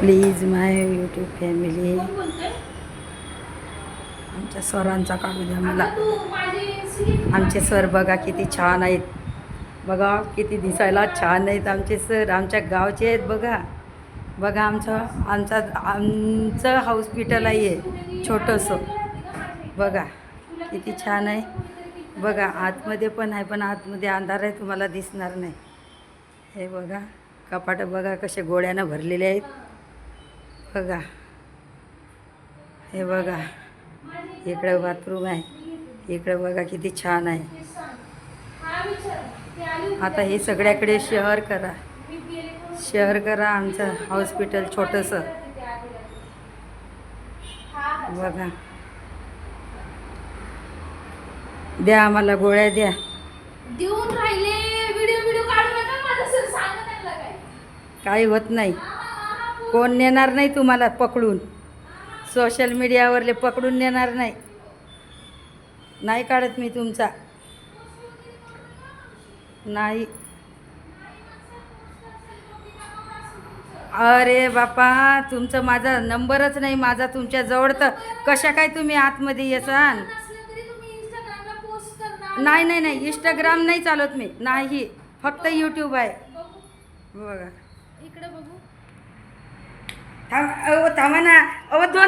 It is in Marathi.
Please my YouTube family. आमच्या स्वरांचा काढू द्या मला. आमचे सर बघा किती छान आहेत. बघा किती दिसायला छान आहेत आमचे सर. आमच्या गावचे आहेत बघा. बघा आमचं आमचा आमचं हॉस्पिटल आहे. छोटंसं. बघा किती छान आहे. बघा आतमध्ये पण आहे पण आतमध्ये अंधार आहे तुम्हाला दिसणार नाही. हे बघा कपाटं बघा कसे गोळ्यानं भरलेले आहेत. बघा. हे बघा. इकडं बाथरूम आहे. इकडं बघा किती छान आहे. आता हे सगळ्याकडे शहर करा. शहर करा आमचं हॉस्पिटल छोटंसं. बघा. द्या आम्हाला गोळ्या द्या. देऊन राहिले. व्हिडिओ व्हिडिओ काढू नका. काय? काही होत नाही. कोण नेणार नाही तुम्हाला पकडून. सोशल मीडियावरले पकडून नेणार नाही. नाही काढत मी तुमचा. नाही. अरे बापा तुमचं माझा नंबरच नाही माझा तुमच्या जवळ तर कशा काय तुम्ही आतमध्ये येसान? नाही नाही नाही इंस्टाग्राम नाही चालवत मी. नाही फक्त यूट्यूब आहे. बघा. इकडे बघू. थांब अहो थांबा ना अहो दोन